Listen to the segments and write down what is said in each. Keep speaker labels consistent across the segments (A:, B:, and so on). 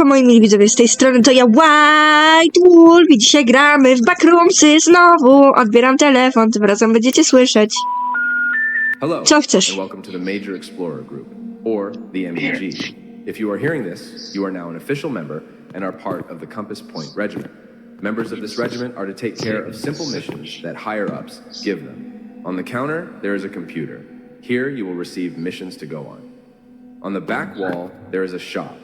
A: Siemanko moi mili widzowie, z tej strony to ja White Wolf i dzisiaj gramy w Backroomsy znowu. Odbieram telefon, tym razem będziecie słyszeć.
B: Hello,
A: Co chcesz?
B: and welcome to the Major Explorer Group, or the MEG. If you are hearing this, you are now an official member and are part of the Compass Point Regiment. Members of this regiment are to take care of simple missions that higher ups give them. On the counter, there is a computer. Here, you will receive missions to go on. On the back wall, there is a shop.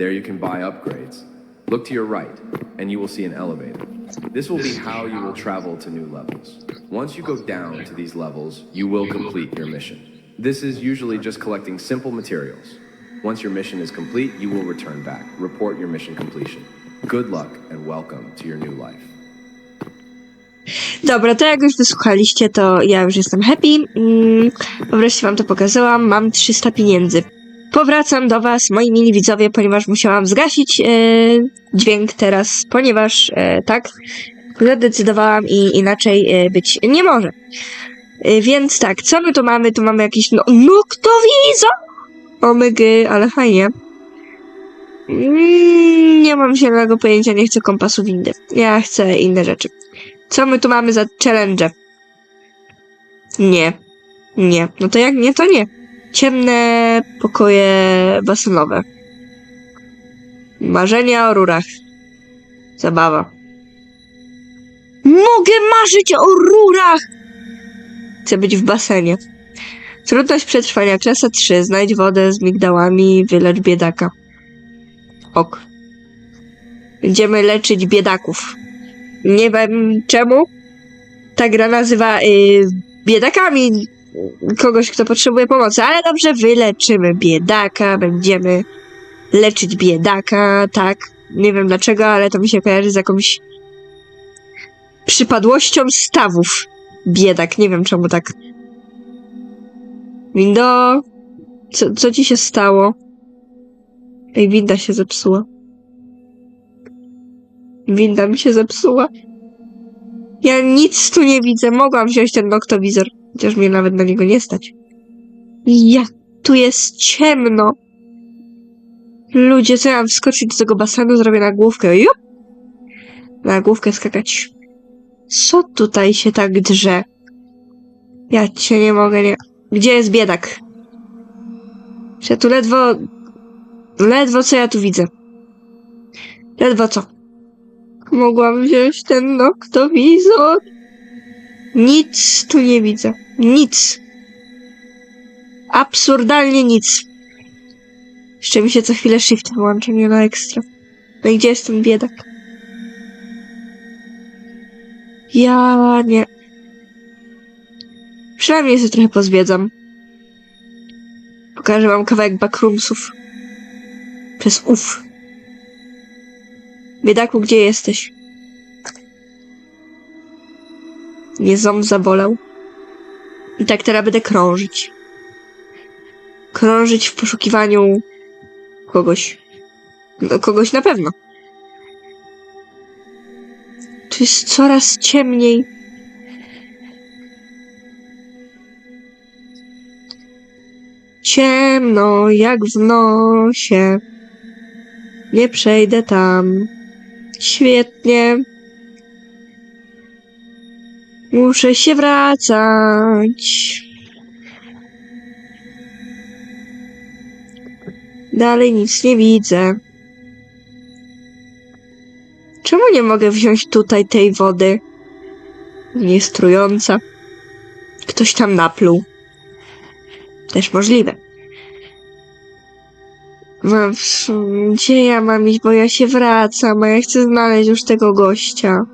B: There you can buy upgrades. Look to your right, and you will see an elevator. This will be how you will travel to new levels. Once you go down to these levels, you will complete your mission. This is usually just collecting simple materials. Once your mission is complete, you will return back, report your mission completion. Good luck and welcome to your new life.
A: Dobra, to jak już wysłuchaliście, to ja już jestem happy. Mm, wreszcie wam to pokazałam, mam 300 pieniędzy. Powracam do was, moi mili widzowie, ponieważ musiałam zgasić e, dźwięk teraz, ponieważ tak, tak, zadecydowałam i inaczej e, być nie może. E, więc tak, co my tu mamy? Tu mamy jakiś no, noktowizor! Omygy, ale fajnie. Mm, nie mam zielonego pojęcia, nie chcę kompasu windy. Ja chcę inne rzeczy. Co my tu mamy za challenge? Nie. Nie. No to jak nie, to nie. Ciemne pokoje basenowe. Marzenia o rurach. Zabawa. Mogę marzyć o rurach! Chcę być w basenie. Trudność przetrwania. Klasa 3. Znajdź wodę z migdałami, wylecz biedaka. Ok. Będziemy leczyć biedaków. Nie wiem czemu. Ta gra nazywa y, biedakami kogoś, kto potrzebuje pomocy, ale dobrze, wyleczymy biedaka, będziemy leczyć biedaka, tak. Nie wiem dlaczego, ale to mi się kojarzy z jakąś przypadłością stawów. Biedak, nie wiem czemu tak. Windo, co, co ci się stało? Ej, winda się zepsuła. Winda mi się zepsuła. Ja nic tu nie widzę. Mogłam wziąć ten noktowizor, chociaż mnie nawet na niego nie stać. Ja, tu jest ciemno. Ludzie, co ja mam wskoczyć do tego basenu, zrobię na główkę. Jup! Na główkę skakać. Co tutaj się tak drze? Ja cię nie mogę, nie... Gdzie jest biedak? Że tu ledwo... Ledwo co ja tu widzę. Ledwo co. Mogłam wziąć ten noktowizor. Nic tu nie widzę. Nic. Absurdalnie nic. Jeszcze mi się co chwilę shift wyłącza, nie na ekstra. No i gdzie jest ten biedak? Ja nie. Przynajmniej się trochę pozwiedzam. Pokażę wam kawałek backroomsów. Przez uf. Biedaku, gdzie jesteś? Nie ząb zabolał. I tak teraz będę krążyć. Krążyć w poszukiwaniu kogoś. No, kogoś na pewno. Tu jest coraz ciemniej. Ciemno jak w nosie. Nie przejdę tam. Świetnie. Muszę się wracać. Dalej nic nie widzę. Czemu nie mogę wziąć tutaj tej wody? Nie jest trująca. Ktoś tam napluł. Też możliwe. No, pff, gdzie ja mam iść, bo ja się wracam, a ja chcę znaleźć już tego gościa.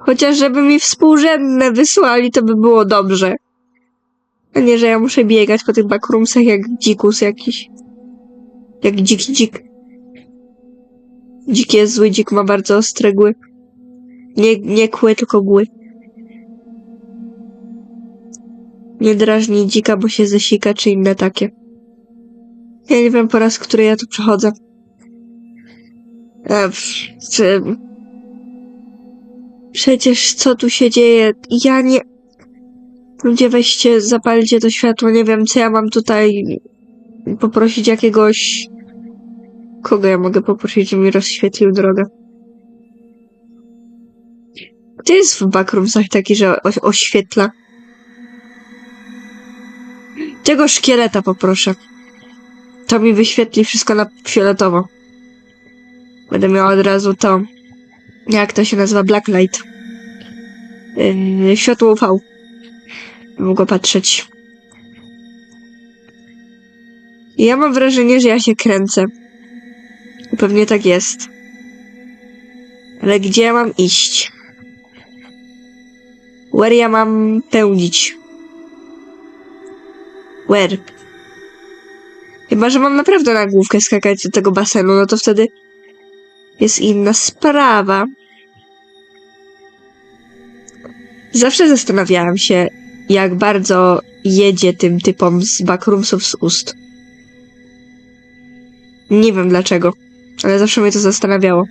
A: Chociaż żeby mi współrzędne wysłali, to by było dobrze. A nie, że ja muszę biegać po tych backroomsach jak dzikus jakiś. Jak dziki dzik. Dzik jest zły, dzik ma bardzo ostre gły. Nie, nie kły, tylko gły. Nie drażnij dzika, bo się zesika, czy inne takie. Ja nie wiem po raz, który ja tu przechodzę. E, czy... Przecież co tu się dzieje? Ja nie... Ludzie weźcie, zapalcie to światło, nie wiem co ja mam tutaj poprosić jakiegoś Kogo ja mogę poprosić, żeby mi rozświetlił drogę? Gdzie jest w backroomsach taki, że oświetla? Tego szkieleta poproszę. To mi wyświetli wszystko na fioletowo. Będę miała od razu to. Jak to się nazywa? Blacklight. Yy, światło UV. Mogę patrzeć. Ja mam wrażenie, że ja się kręcę. Pewnie tak jest. Ale gdzie ja mam iść? Where ja mam pełnić? Where? Chyba, że mam naprawdę na główkę skakać do tego basenu, no to wtedy jest inna sprawa. Zawsze zastanawiałam się, jak bardzo jedzie tym typom z backroomsów z ust. Nie wiem dlaczego, ale zawsze mnie to zastanawiało.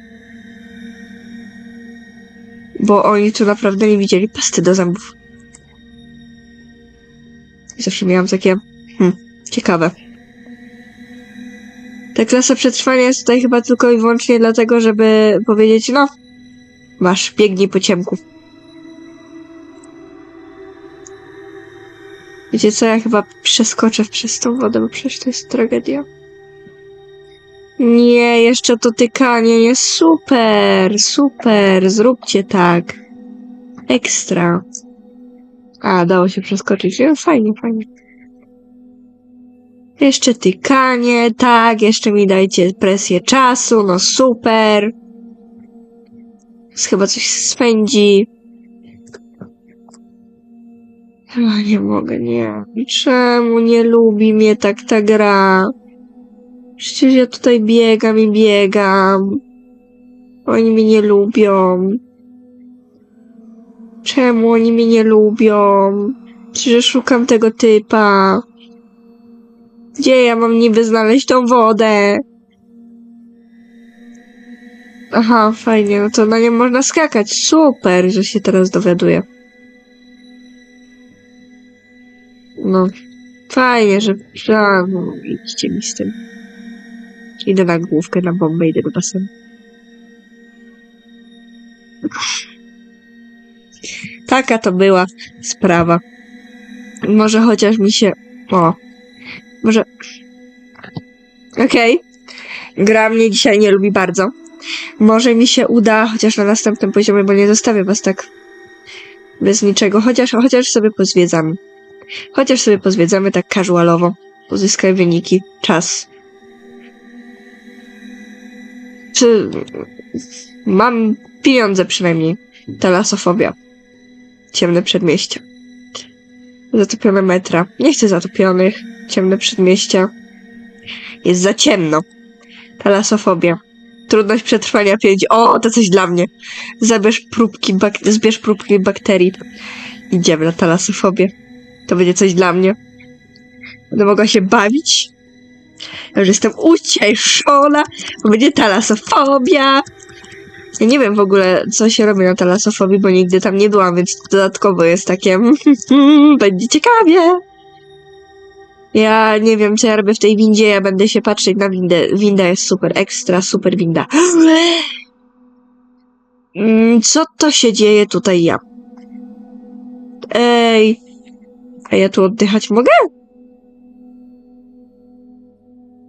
A: Bo oni tu naprawdę nie widzieli pasty do zębów. I zawsze miałam takie, hmm, ciekawe. Ta klasa przetrwania jest tutaj chyba tylko i wyłącznie dlatego, żeby powiedzieć, no, masz, biegnij po ciemku. Wiecie co, ja chyba przeskoczę przez tą wodę, bo przecież to jest tragedia. Nie, jeszcze to tykanie jest super, super, zróbcie tak. Ekstra. A, dało się przeskoczyć. No, fajnie, fajnie. Jeszcze tykanie, tak, jeszcze mi dajcie presję czasu, no super. Chyba coś spędzi. Chyba nie mogę, nie. Czemu nie lubi mnie tak ta gra? Przecież ja tutaj biegam i biegam. Oni mnie nie lubią. Czemu oni mnie nie lubią? Przecież szukam tego typa. Gdzie ja mam niby znaleźć tą wodę? Aha, fajnie, no to na nie można skakać. Super, że się teraz dowiaduję. No, fajnie, że... Idźcie mi z tym. Idę na główkę, na bombę, idę do basenu. Taka to była sprawa. Może chociaż mi się... O. Może... Okej. Gra mnie dzisiaj nie lubi bardzo. Może mi się uda, chociaż na następnym poziomie, bo nie zostawię was tak bez niczego. Chociaż, chociaż sobie pozwiedzamy. Chociaż sobie pozwiedzamy tak casualowo. Uzyskaj wyniki. Czas. Czy mam pieniądze przynajmniej? Talasofobia. Ciemne przedmieścia. Zatopione metra. Nie chcę zatopionych. Ciemne przedmieścia. Jest za ciemno. Talasofobia. Trudność przetrwania 5. O, to coś dla mnie. Zabierz próbki, zbierz próbki bakterii. Idziemy na talasofobię. To będzie coś dla mnie. Będę mogła się bawić. Ja już jestem ucieszona, bo będzie talasofobia. Ja nie wiem w ogóle, co się robi na talasofobii, bo nigdy tam nie byłam, więc dodatkowo jest takie będzie ciekawie. Ja nie wiem, co ja robię w tej windzie, ja będę się patrzeć na windę. Winda jest super, ekstra, super winda. Mm, Co to się dzieje tutaj ja? Ej, a ja tu oddychać mogę?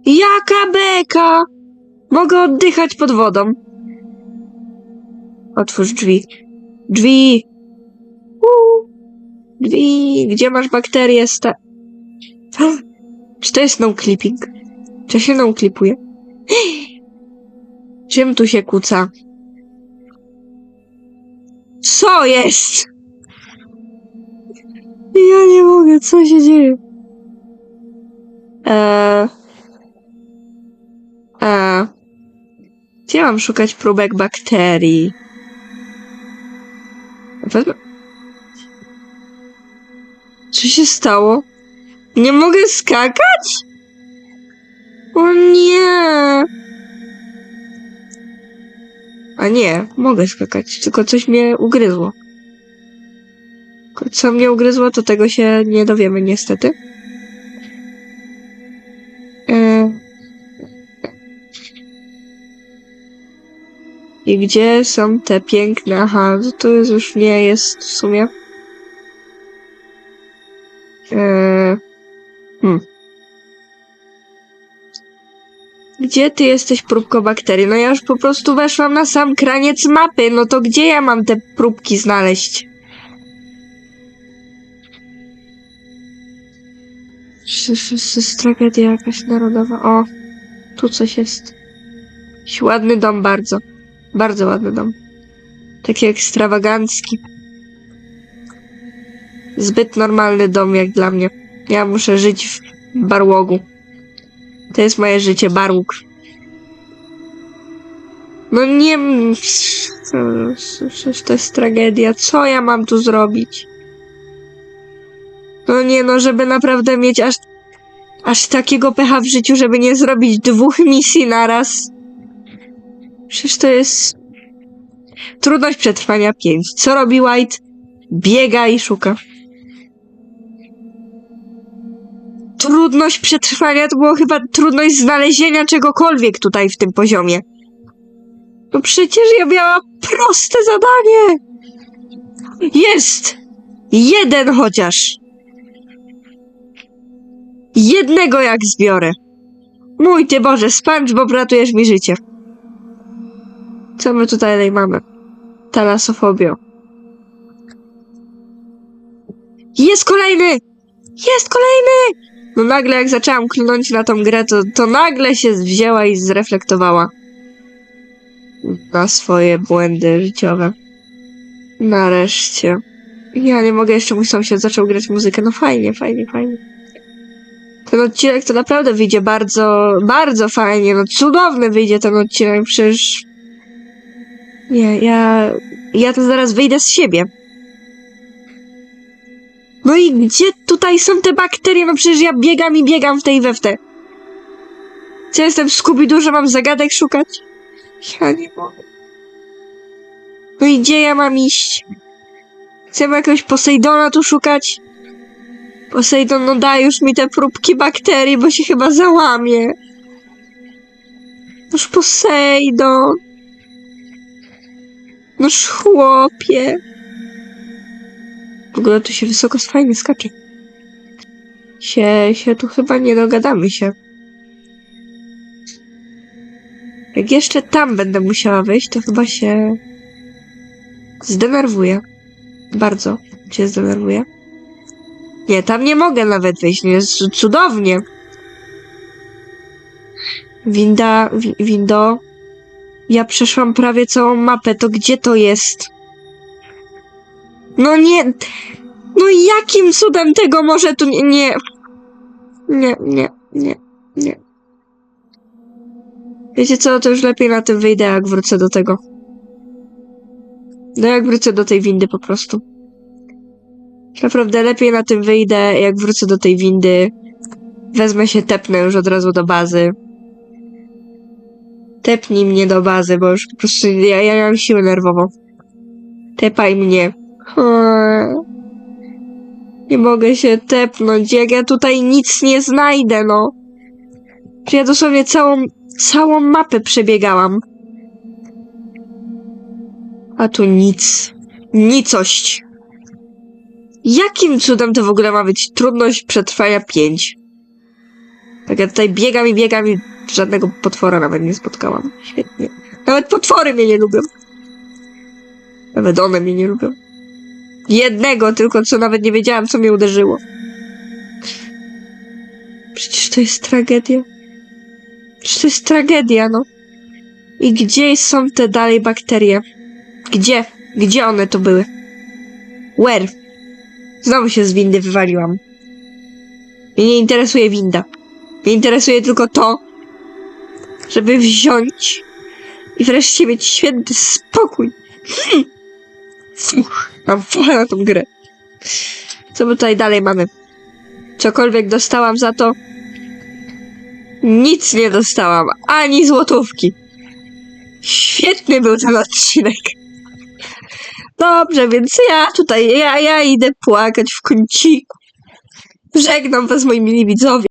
A: Jaka beka! Mogę oddychać pod wodą. Otwórz drzwi. Drzwi! Uuu. Drzwi! Gdzie masz bakterie? Sta... Czy to jest no clipping? Czy się no clipuje? Czym tu się kuca? Co jest? Ja nie mogę, co się dzieje? Eee... Eee... Gdzie mam szukać próbek bakterii? Co się stało? Nie mogę skakać? O nie! A nie, mogę skakać, tylko coś mnie ugryzło. Co mnie ugryzło, to tego się nie dowiemy niestety. E... I gdzie są te piękne... Aha, to- to już nie jest w sumie. Eee, hmm. Gdzie ty jesteś, próbko bakterii? No ja już po prostu weszłam na sam kraniec mapy. No to gdzie ja mam te próbki znaleźć? Jest tragedia jakaś narodowa? O, tu coś jest. Jakiś ładny dom bardzo. Bardzo ładny dom. Taki ekstrawagancki. Zbyt normalny dom jak dla mnie. Ja muszę żyć w barłogu. To jest moje życie, barłóg. No nie... Przecież to jest tragedia. Co ja mam tu zrobić? No nie no, żeby naprawdę mieć aż... Aż takiego pecha w życiu, żeby nie zrobić dwóch misji naraz. Przecież to jest... Trudność przetrwania 5. Co robi White? Biega i szuka. Trudność przetrwania to było chyba trudność znalezienia czegokolwiek tutaj w tym poziomie. No przecież ja miałam proste zadanie. Jest! Jeden chociaż. Jednego jak zbiorę. Mój ty Boże, SpongeBob ratujesz mi życie. Co my tutaj mamy? Talasofobio. Jest kolejny! Jest kolejny! No nagle jak zaczęłam klnąć na tą grę, to, to nagle się wzięła i zreflektowała. Na swoje błędy życiowe. Nareszcie. Ja nie mogę, jeszcze mój sąsiad zaczął grać muzykę. No fajnie, fajnie, fajnie. Ten odcinek to naprawdę wyjdzie bardzo, bardzo fajnie. No cudowny wyjdzie ten odcinek, przecież... Nie, ja... Ja to zaraz wyjdę z siebie. No i gdzie tutaj są te bakterie? No przecież ja biegam i biegam w tej we w te. Co jestem Scooby-Doo, że mam zagadek szukać? Ja nie mogę. No i gdzie ja mam iść? Chcę jakiegoś Posejdona tu szukać? Posejdon, no daj już mi te próbki bakterii, bo się chyba załamie. Noż Posejdon. Noż chłopie. W ogóle tu się wysoko fajnie skacze. Się, się tu chyba nie dogadamy się. Jak jeszcze tam będę musiała wyjść, to chyba się zdenerwuję. Bardzo się zdenerwuję. Nie, tam nie mogę nawet wyjść, no jest cudownie. Winda, wi, windo. Ja przeszłam prawie całą mapę, to gdzie to jest? No nie, no jakim cudem tego może tu nie, nie, nie, nie, nie, nie. Wiecie co, to już lepiej na tym wyjdę, jak wrócę do tego. No jak wrócę do tej windy po prostu. Naprawdę lepiej na tym wyjdę, jak wrócę do tej windy. Wezmę się, tepnę już od razu do bazy. Tepnij mnie do bazy, bo już po prostu ja, ja mam siłę nerwową. Tepaj mnie. Nie mogę się tepnąć, jak ja tutaj nic nie znajdę, no. Czy ja dosłownie całą, całą mapę przebiegałam. A tu nic. Nicość. Jakim cudem to w ogóle ma być trudność przetrwania 5? Tak ja tutaj biegam i biegam i żadnego potwora nawet nie spotkałam. Świetnie. Nawet potwory mnie nie lubią. Nawet one mnie nie lubią. Jednego tylko, co nawet nie wiedziałam, co mnie uderzyło. Przecież to jest tragedia. Przecież to jest tragedia, no. I gdzie są te dalej bakterie? Gdzie? Gdzie one to były? Where? Znowu się z windy wywaliłam. Mnie nie interesuje winda. Mnie interesuje tylko to, żeby wziąć i wreszcie mieć święty spokój. Fuch, mam fucha na tą grę. Co my tutaj dalej mamy? Cokolwiek dostałam za to? Nic nie dostałam, ani złotówki. Świetny był ten odcinek. Dobrze, więc ja tutaj, ja, ja idę płakać w kąciku. Żegnam was, moi mili widzowie.